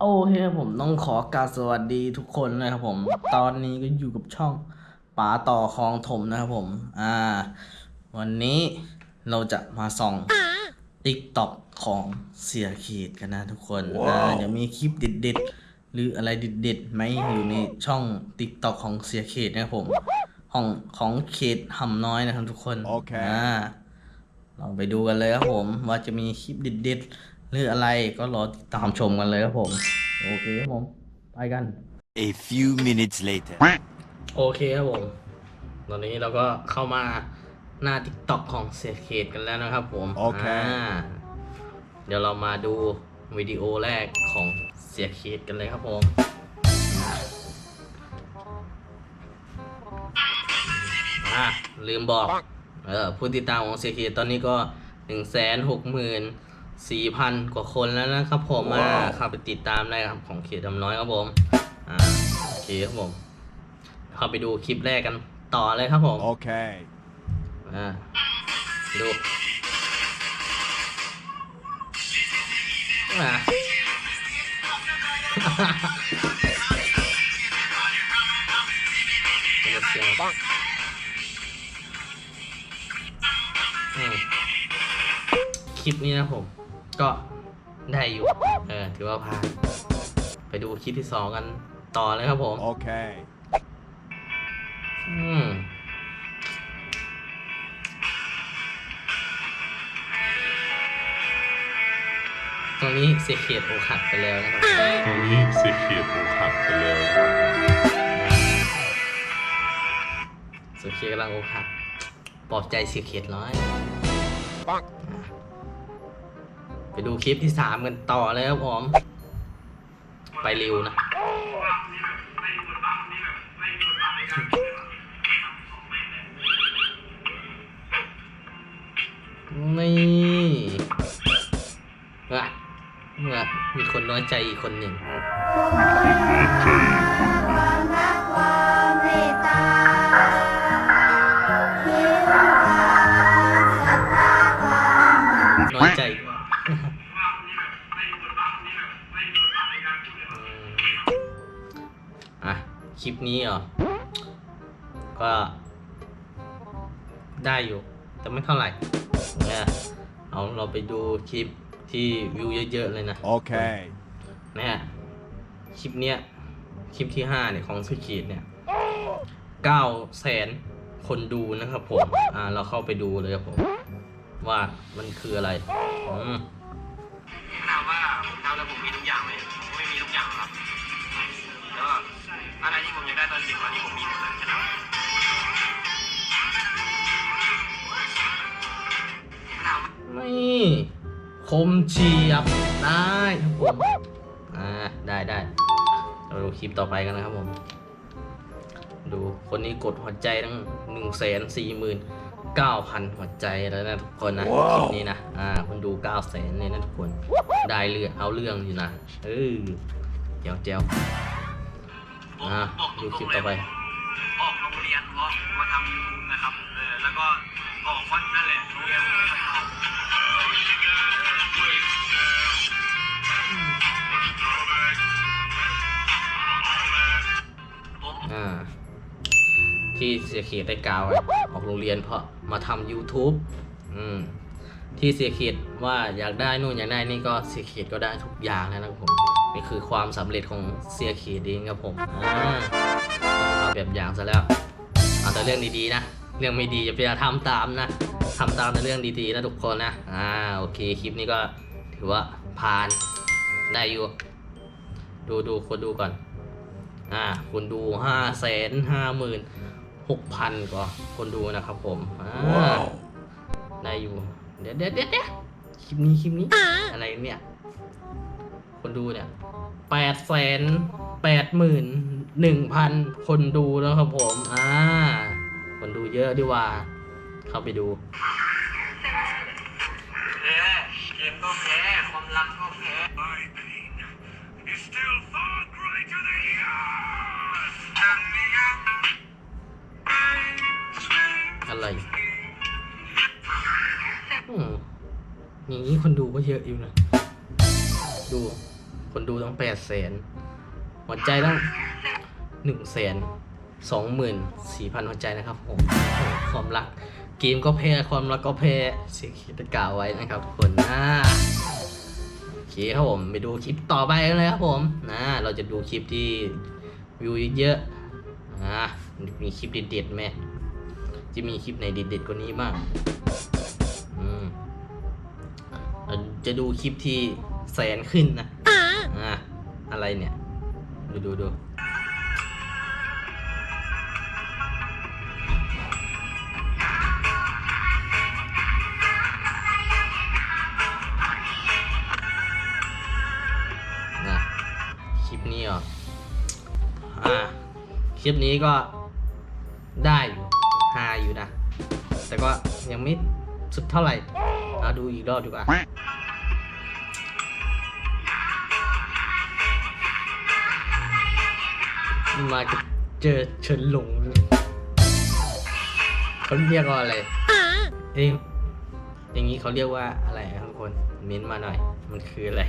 โอเคครับผมต้องขอกรารสวัสดีทุกคนนะครับผม ตอนนี้ก็อยู่กับช่องป๋าต่อคลองถมนะครับผม อ่า วันนี้เราจะมาส่องติ๊กต็อกของเสียเขตกันนะทุกคน อ่าเดี๋ยวมีคลิปเด็ดๆ หรืออะไรเด็ดๆไหมอยู่ในช่องติ๊กต็อกของเสียเขตนะครับผม ของของเขตหำน้อยนะครับทุกคน โอเค อ่าลองไปดูกันเลยครับผมว่าจะมีคลิปเด็ดๆ หรืออะไรก็รอติดตามชมกันเลยครับผม โอเคครับผม ไปกัน A few minutes later. โอเคครับผม ตอนนี้เราก็เข้ามาหน้า t ิ k t o k ของเสียเขตกันแล้วนะครับผมโอเคาเดี๋ยวเรามาดูวิดีโอแรกของเสียเขตกันเลยครับผม อะลืมบอก เออผู้ติดตามของเสียเขตตอนนี้ก็หนึ่งแสนหกหมื่น สี่พันกว่าคนแล้วนะครับผมมาเข้าไปติดตามได้ครับของเขตดำน้อยครับผมอ่าโอเคครับผมเข้าไปดูคลิปแรกกันต่อเลยครับผม Okay. อ่าดูอ่าเดี๋ยวเสียงอืมคลิปนี้นะผม ก็ได้อยู่ เออ ถือว่าผ่าน ไปดูคลิปที่สองกันต่อเลยครับผม Okay. อืมตรงนี้เสียเขียดโอขัดไปแล้วนะครับ ตรงนี้เสียเขียดอกหักไปแล้วเสียเขียดกำลังโอขัดปลอบใจเสียเขียดน้อยไป ดูคลิปที่สามกันต่อเลยครับผม ไปริวนะ นี่ว่ะว่ะมีคนน้อยใจอีกคนหนึ่ง คลิปนี้เหรอ ก็ได้อยู่ แต่ไม่เท่าไหร่เนี่ยเอาเราไปดูคลิปที่วิวเยอะๆเลยนะ Okay. เนี่ยคลิปเนี้ย คลิปที่ห้าเนี่ยของสกีดเนี่ยเก้าแสนคนดูนะครับผม อ่า เราเข้าไปดูเลยครับผม ว่ามันคืออะไรอืมถามว่าผมทำแล้วผมมีทุกอย่างไหมผมไม่มีทุกอย่างครับแล้วก็ อะไรที่ผมอยากได้ตอนเด็กตอนนี้ผมมีหมดเลยนะครับถามว่านี่คมเฉียบได้ครับผมอ่าได้ได้เราดูคลิปต่อไปกันนะครับผม ดูคนนี้กดหัวใจตั้งหนึ่งแสนสี่หมื่นเก้าพันหัวใจแล้วนะทุกคนนะคลิปนี้นะอ่าคนดูเก้าแสนเลยนะทุกคน ได้เรื่องเอาเรื่องอยู่นะเออเจียวเจียว อ่าดูคลิปต่อไป ออกโรงเรียนเพราะมาทำยูทูบนะครับ เออ แล้วก็ออกวันนั่นแหละโรงเรียนผมไม่ค่อยเข้าอ่า ที่เสียเขียดได้กล่าวไว้ออกโรงเรียนเพราะมาทำ YouTube อืม ที่เสียเขียดว่าอยากได้นู่นอยากได้นี่ก็เสียเขียดก็ได้ทุกอย่างแล้วนะครับผม นี่คือความสำเร็จของเสียเขียดเองครับผมอ่าต้องเอาแบบอย่างซะแล้วเอาแต่เรื่องดีๆนะ เรื่องไม่ดีอย่าไปทำตามนะทำตามแต่เรื่องดีๆนะทุกคนนะอ่าโอเคคลิปนี้ก็ถือว่าผ่านได้อยู่ ดูดูคนดูก่อนอ่าคนดูห้าแสนห้าหมื่นหกพันกว่าคนดูนะครับผมอ่า Wow. ได้อยู่เดี๋ยวเดี๋ยวเดี๋ยวเดี๋ยวคลิปนี้คลิปนี้อะไรเนี่ย คนดูเนี่ยแปดแสนแปดหมื่นหนึ่งพันคนดูแล้วครับผม อ่า คนดูเยอะดีว่า เข้าไปดูแพ้เกมก็แพ้ความรักก็แพ้อะไรอืมอย่างนี้คนดูก็เยอะอยู่นะ ดู คนดูต้องแปดแสนหัวใจต้องหนึ่งแสนสองหมื่นสี่พันหัวใจนะครับผมความรักเกมก็แพ้ความรักก็แพ้เสียคิดตะกล่าวไว้นะครับคนนะโอเคครับผมไปดูคลิปต่อไปกันเลยครับผมนะเราจะดูคลิปที่วิวเยอะๆนะมีคลิปเด็ดๆไหมจะมีคลิปไหนเด็ดๆกว่านี้บ้างอืมเราจะดูคลิปที่ แสนขึ้นนะอ่าอะไรเนี่ย ดูดูดูนะคลิปนี้เหรออ่าคลิปนี้ก็ได้อยู่ฮาอยู่นะ แต่ก็ยังไม่สุดเท่าไหร่เอาดูอีกรอบดีกว่า มาจะเจอเฉินหลงเขาเรียกว่าอะไรเอ้ยอย่างนี้เขาเรียกว่าอะไรครับทุกคนเม้นต์มาหน่อย มันคืออะไร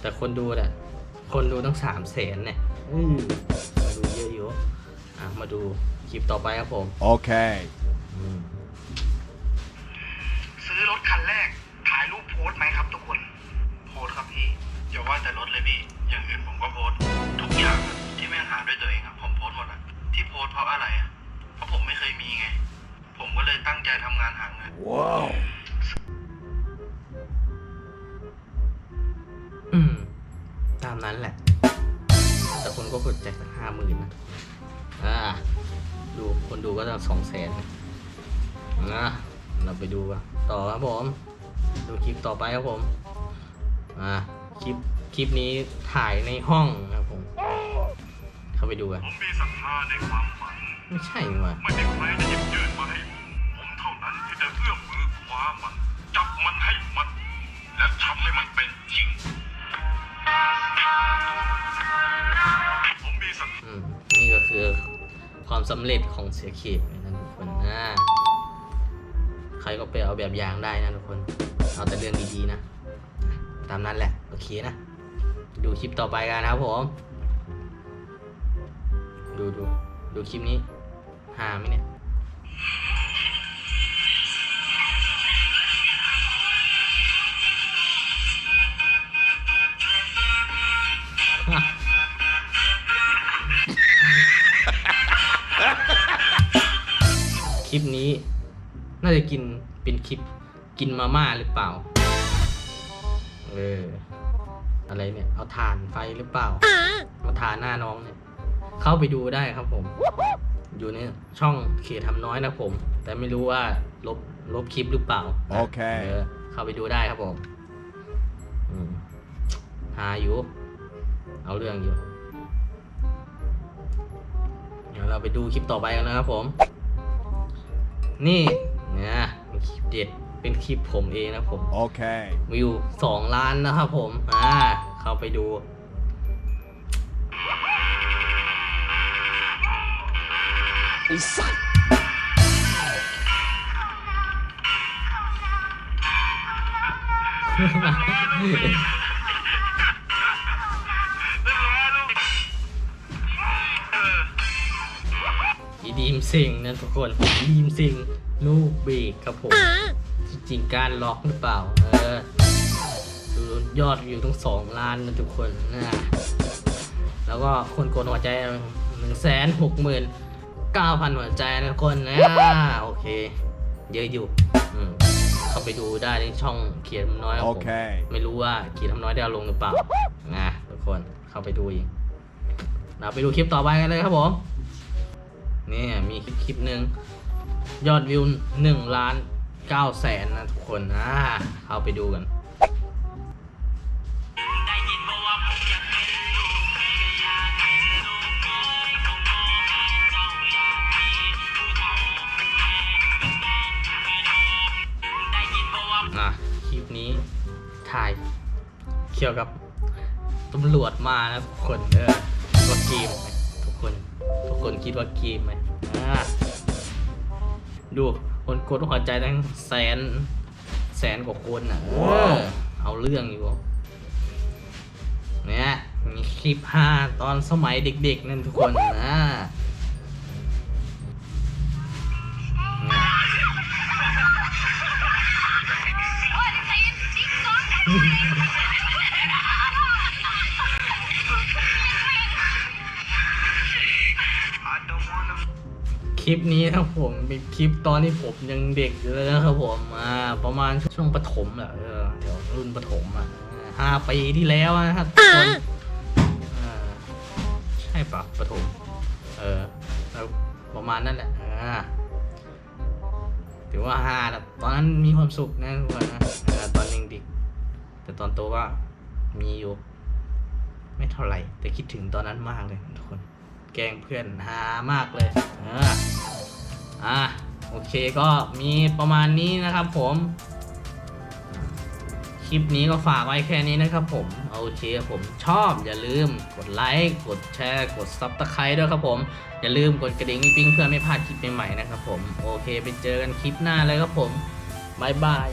แต่คนดูน่ะ คนดูตั้งสามแสนเนี่ยอือมาดูเยอะอยู่อะมาดูคลิปต่อไปครับผม Okay. อืมซื้อรถคันแรกถ่ายรูปโพสต์ไหมครับทุกคน โพสต์ครับพี่อย่าว่าแต่รถเลยพี่ อย่างอื่นผมก็โพสต์ทุกอย่างอะที่แม่งหาด้วยตัวเองอะผมโพสต์หมดอะที่โพสต์เพราะอะไรอะเพราะผมไม่เคยมีไง ผมก็เลยตั้งใจทำงานหาเงิน Whoa. อืม ตามนั้นแหละ แต่คนก็กดใจสักห้าหมื่นนะ อ่า ดูคนดูก็จะสองแสนนะ เราไปดูกันต่อครับผม ดูคลิปต่อไปครับผม อ่า คลิป คลิปนี้ถ่ายในห้องครับผม เข้าไปดูกัน ผมมีศรัทธาในความฝัน ไม่ใช่นี่หว่าไม่มีใครจะหยิบยื่นมาให้ผมผมเท่านั้นที่จะเอื้อมมือคว้ามัน จับมันให้มันและทำให้มันเป็นจริง ผมมีศรัทธา อืมนี่ก็คือความสำเร็จของเสียเขตนะทุกคนนะใครก็ไปเอาแบบอย่างได้นะทุกคน เอาแต่เรื่องดีๆนะ ตามนั้นแหละ โอเคนะ ดูคลิปต่อไปกันนะครับผม ดูดูดูคลิปนี้หาไหมเนี่ยคลิปนี้ น่าจะกินเป็นคลิปกินมาม่าหรือเปล่า เออ อะไรเนี่ย เอาถ่านไฟหรือเปล่ามาทาหน้าน้องเนี่ย เข้าไปดูได้ครับผม อยู่ในช่องเขตทำน้อยนะผม แต่ไม่รู้ว่าลบลบคลิปหรือเปล่า โอเคเออเข้าไปดูได้ครับผมอืมหาอยู่ เอาเรื่องอยู่ เดี๋ยวเราไปดูคลิปต่อไปกันนะครับผม นี่เนี่ยเป็นคลิปเด็ด เป็นคลิปผมเองนะผม Okay. วิวสองล้านนะครับผมอ่าเข้าไปดูอีดีมซิงนะทุกคนอีดีมซิงลูกเบรกครับผม จริงๆการล็อกหรือเปล่า เออดูยอดวิวทั้งสองล้านนะทุกคนนะแล้วก็คนกดหัวใจหนึ่งแสนหกหมื่นเก้าพันหัวใจนะทุกคนนะโอเค เยอะอยู่อืมเข้าไปดูได้ในช่องเขียนน้อยครับผม Okay. ไม่รู้ว่าเขียนทำน้อยได้เอาลงหรือเปล่านะทุกคนเข้าไปดูอีกเราไปดูคลิปต่อไปกันเลยครับผมนี่มีคลิปคลิปหนึ่งยอดวิวหนึ่งล้าน เก้าแสนนะทุกคนอ่าเข้าไปดูกัน อะ คลิปนี้ถ่ายเกี่ยวกับตำรวจมานะทุกคน เออว่าเกมไหมทุกคน ทุกคนคิดว่าเกมไหมอ่าดู คนกดหัวใจตั้งแสน แสนกว่าคนอะเออเอาเรื่องอยู่ลิปฮาตอนสมัยเด็กๆนั่นทุกคนนะ คลิปนี้นะครับผมเป็นคลิปตอนที่ผมยังเด็กอยู่เลยนะครับผมอ่าประมาณช่วงประถมแหละเออเดี๋ยวรุ่นประถมอะห้าปีที่แล้วนะครับทุกคนอ่าใช่ปะประถมเออแล้วประมาณนั้นแหละอ่าถือว่าฮานะตอนนั้นมีความสุขนะทุกคนนะอ่าตอนเด็กๆแต่ตอนโตก็มีอยู่ ไม่เท่าไหร่ แต่คิดถึงตอนนั้นมากเลยทุกคน แกล้งเพื่อนฮามากเลยอ่าอ่าโอเคก็มีประมาณนี้นะครับผมคลิปนี้ก็ฝากไว้แค่นี้นะครับผมโอเคผมชอบอย่าลืมกดไลค์กดแชร์กดซับสไครต์ด้วยครับผมอย่าลืมกดกระดิ่งปิ๊งเพื่อไม่พลาดคลิปใหม่ๆนะครับผมโอเคไปเจอกันคลิปหน้าเลยครับผมบายบาย